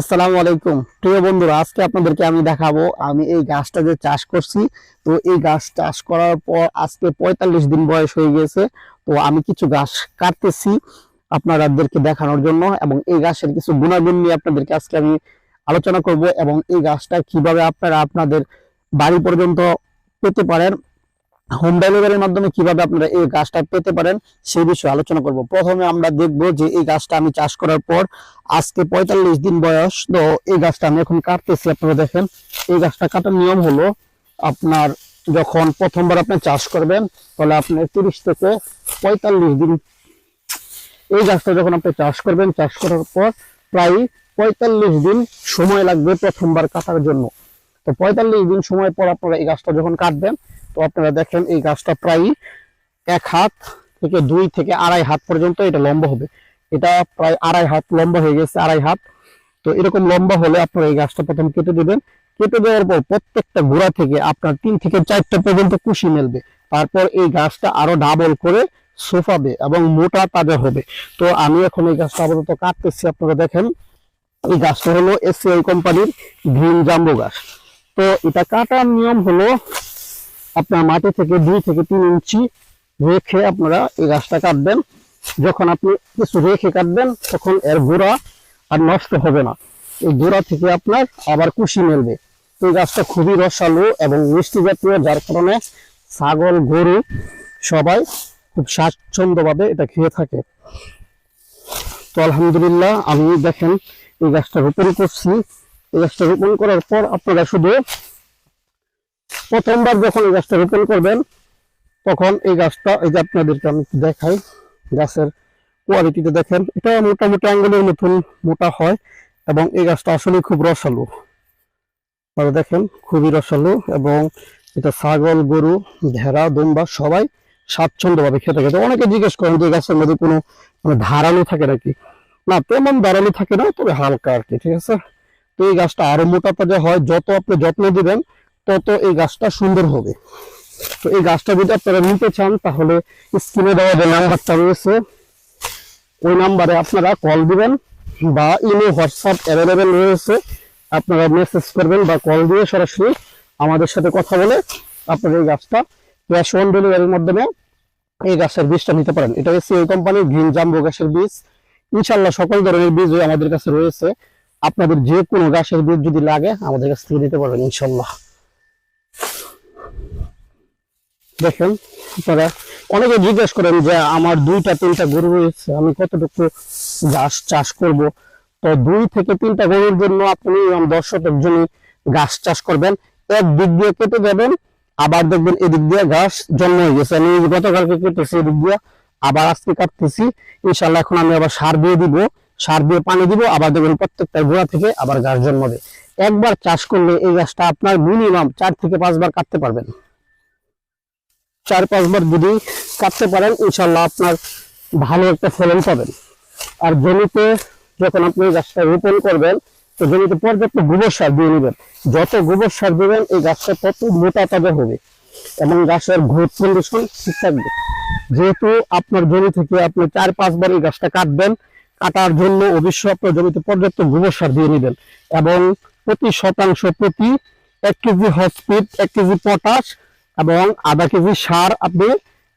আসসালামু আলাইকুম। প্রিয় বন্ধুরা, আজকে আপনাদেরকে আমি দেখাবো, আমি এই গাছটা যে চাষ করছি। তো এই গাছ চাষ করার পর আজকে পঁয়তাল্লিশ দিন বয়স হয়ে গেছে। তো আমি কিছু গাছ কাটতেছি আপনাদেরকে দেখানোর জন্য এবং এই গাছের কিছু গুণাগুণ নিয়ে আপনাদেরকে আজকে আমি আলোচনা করব এবং এই গাছটা কীভাবে আপনারা আপনাদের বাড়ি পর্যন্ত পেতে পারেন। হোম ডেলিভারির মাধ্যমে কীভাবে আপনারা এই গাছটা পেতে পারেন, সেই বিষয়ে আলোচনা করব। প্রথমে আমরা দেখব যে এই গাছটা আমি চাষ করার পর আজকে পঁয়তাল্লিশ দিন বয়স, তো এই গাছটা আমি এখন কাটতেছি। আপনারা দেখেন, এই গাছটা কাটার নিয়ম হলো আপনার যখন প্রথমবার আপনি চাষ করবেন, তাহলে আপনার তিরিশ থেকে পঁয়তাল্লিশ দিন এই গাছটা যখন আপনি চাষ করবেন, চাষ করার পর প্রায় পঁয়তাল্লিশ দিন সময় লাগবে প্রথমবার কাটার জন্য। তো পঁয়তাল্লিশ দিন সময় পর আপনারা এই গাছটা যখন কাটবেন তো আপনারা দেখেন, এই গাছটা প্রায় এক হাত থেকে দুই থেকে আড়াই হাত পর্যন্ত এটা লম্বা হবে। এটা প্রায় আড়াই হাত লম্বা হয়ে গেছে, আড়াই হাত। তো এরকম লম্বা হলে আপনারা এই গাছটা প্রথম কেটে দেবেন। কেটে দেওয়ার পর প্রত্যেকটা গোড়া থেকে আপনার তিন থেকে চারটা পর্যন্ত কুশি মেলবে। তারপর এই গাছটা আরও ডাবল করে সোফাবে এবং মোটা তাজা হবে। তো আমি এখন এই গাছটা আপাতত কাটতেছি, আপনারা দেখেন। এই গাছটা হলো এসিআই কোম্পানির গ্রিন জাম্বু গাছ। তো এটা কাটার নিয়ম হলো আপনার মাটি থেকে দুই থেকে তিন ইঞ্চি রেখে আপনারা এই গাছটা কাটবেন। যখন আপনি কিছু রেখে কাটবেন, তখন এর গোড়া আর নষ্ট হবে না। এই গোড়া থেকে আপনার আবার কুশি মেলবে। এই গাছটা খুবই রসালো এবং মিষ্টি জাতীয়, যার কারণে ছাগল, গরু সবাই খুব স্বাচ্ছন্দ্যভাবে এটা খেয়ে থাকে। তো আলহামদুলিল্লাহ, আমি দেখেন এই গাছটা রোপণ করছি। এই গাছটা রোপণ করার পর আপনারা শুধু প্রথমবার যখন এই গাছটা রোপণ করবেন, তখন এই গাছটা, এই যে আপনাদেরকে আমি দেখাই, গাছের কোয়ালিটিটা দেখেন। এটা মোটামুটি আঙ্গুলের মতন মোটা হয় এবং এই গাছটা আসলে খুব রসালো। আপনারা দেখেন, খুবই রসালো এবং এটা ছাগল, গরু, ভেড়া, দুম্বা সবাই স্বাচ্ছন্দ্যভাবে খেতে খেতে অনেকে জিজ্ঞেস করেন যে গাছের মধ্যে কোনো মানে ধারালো থাকে নাকি? না, তেমন ধারালো থাকে না, তবে হালকা আর কি, ঠিক আছে? তো এই গাছটা আরও মোটা তাজা হয়, যত আপনি যত্ন দিবেন তত এই গাছটা সুন্দর হবে। তো এই গাছটা যদি আপনারা নিতে চান, তাহলে স্ক্রিনে দেওয়া যে নাম্বারটা রয়েছে, ওই নাম্বারে আপনারা কল দিবেন বা ইমো, হোয়াটসঅ্যাপ অ্যাভেলেবেল রয়েছে। আপনারা মেসেজ করবেন বা কল দিয়ে সরাসরি আমাদের সাথে কথা বলে আপনারা এই গাছটা ক্যাশ অন ডেলিভারির মাধ্যমে এই গাছের বীজটা নিতে পারেন। এটা হচ্ছে এই কোম্পানির গ্রিন জাম্বো গাছের বীজ। ইনশাল্লাহ সকল ধরনের বীজই আমাদের কাছে রয়েছে। আপনাদের যে কোনো গাছের বীজ যদি লাগে, আমাদের কাছ থেকে নিতে পারবেন ইনশাল্লাহ দেখেন, আপনারা অনেকে জিজ্ঞেস করেন যে আমার দুইটা, তিনটা গরু রয়েছে, আমি কতটুকু গাছ চাষ করব? তো দুই থেকে তিনটা গরুর জন্য আপনি দশ শতক জমি গাছ চাষ করবেন। এক দিক দিয়ে কেটে যাবেন, আবার দেখবেন এদিক দিয়ে ঘাস জন্ম হয়ে গেছে। আমি গতকালকে কেটেছি এদিক দিয়ে, আবার আজকে কাটতেছি। ইনশাল্লাহ এখন আমি আবার সার দিয়ে দিব, সার দিয়ে পানি দিব, আবার দেখবেন প্রত্যেকটা গোড়া থেকে আবার গাছ জন্মাবে। একবার চাষ করলে এই গাছটা আপনার মিনিমাম চার থেকে পাঁচবার কাটতে পারবেন। চার পাঁচবার যদি কাটতে পারেন ইনশাল্লাহ আপনার ভালো একটা ফলন পাবেন। আর জমিতে যখন আপনি গাছটা রোপণ করবেন, তো জমিতে পর্যাপ্ত গোবর সার দিয়ে নেবেন। যত গোবর সার দেবেন, এই গাছটা তত মোটা তাজা হবে এবং গাছের গ্রোথ কন্ডিশন ঠিক থাকবে। যেহেতু আপনার জমি থেকে আপনি চার পাঁচবার এই গাছটা কাটবেন, কাটার জন্য অবশ্যই আপনার জমিতে পর্যাপ্ত গোবর সার দিয়ে নেবেন এবং প্রতি শতাংশ প্রতি এক কেজি হসপিট এক কেজি পটাশ এবং আধা কেজি সার আপনি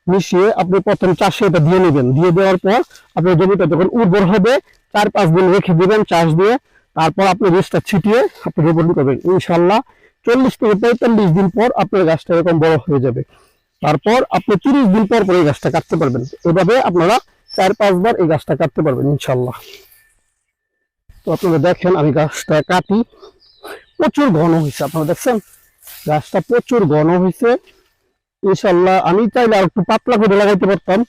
মিশিয়ে আপনি প্রথম চাষে এটা দিয়ে নেবেন। দিয়ে দেওয়ার পর আপনার জমিটা যখন উর্বর হবে, চার পাঁচ দিন রেখে দেবেন চাষ দিয়ে। তারপর আপনি বীজটা ছিটিয়ে আপনি রোপণ করবেন ইনশাল্লাহ চল্লিশ থেকে পঁয়তাল্লিশ দিন পর আপনার গাছটা এরকম বড় হয়ে যাবে। তারপর আপনি তিরিশ দিন পর পর এই গাছটা কাটতে পারবেন। এভাবে আপনারা চার পাঁচবার এই গাছটা কাটতে পারবেন ইনশাল্লাহ। তো আপনারা দেখেন, আমি গাছটা কাটি। প্রচুর ঘন হয়েছে, আপনারা দেখছেন? গাছটা প্রচুর ঘন হয়েছে। ইনশাল্লাহ আমি চাইলে আর একটু পাতলা করে লাগাইতে পারতাম।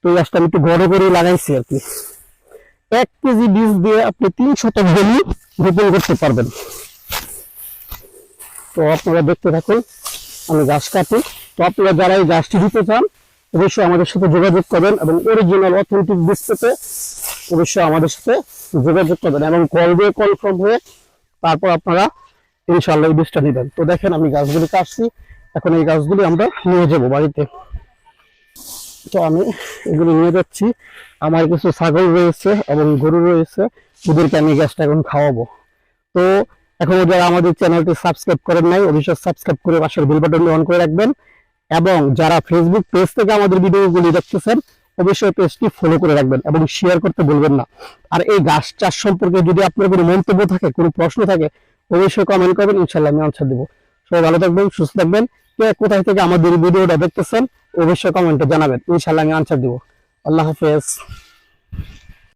তো এই গাছটা আমি একটু ঘন করে লাগাইছি আর কি। এক কেজি বীজ দিয়ে আপনি তিন শতক জমি রোপণ করতে পারবেন। তো আপনারা দেখতে থাকুন, আমি গাছ কাটি। তো আপনারা যারা এই গাছটি দিতে চান, অবশ্যই আমাদের সাথে যোগাযোগ করবেন এবং অরিজিনাল অথেন্টিক বীজ পেতে অবশ্যই আমাদের সাথে যোগাযোগ করবেন এবং কল দিয়ে কনফার্ম হয়ে তারপর আপনারা ইনশাল্লাহ এই বীজটা নেবেন। তো দেখেন আমি গাছগুলি কাটছি। এখন এই গাছগুলি আমরা নিয়ে যাব বাড়িতে। তো আমি এগুলো নিয়ে যাচ্ছি। আমার কিছু ছাগল রয়েছে এবং গরু রয়েছে। ওদেরকে আমি গাছটা এখন খাওয়াবো। তো এখনও যারা আমাদের চ্যানেলটি সাবস্ক্রাইব করেন নাই, অবশ্যই সাবস্ক্রাইব করে পাশের বেল বাটনটি অন করে রাখবেন। এবং যারা ফেসবুক পেজ থেকে আমাদের ভিডিওগুলি দেখতেছেন, অবশ্যই পেজটি ফলো করে রাখবেন এবং শেয়ার করতে বলবেন না। আর এই গাছ চাষ সম্পর্কে যদি আপনার কোনো মন্তব্য থাকে, কোনো প্রশ্ন থাকে, অবশ্যই কমেন্ট করবেন ইনশাল্লাহ আমি আনসার দেবো। সবাই ভালো থাকবেন, সুস্থ থাকবেন। কোথায় থেকে আমাদের ভিডিওটা দেখতেছেন, অবশ্যই কমেন্টে জানাবেন। ইনশাল্লাহ আমি আনসার দিব। আল্লাহ হাফেজ।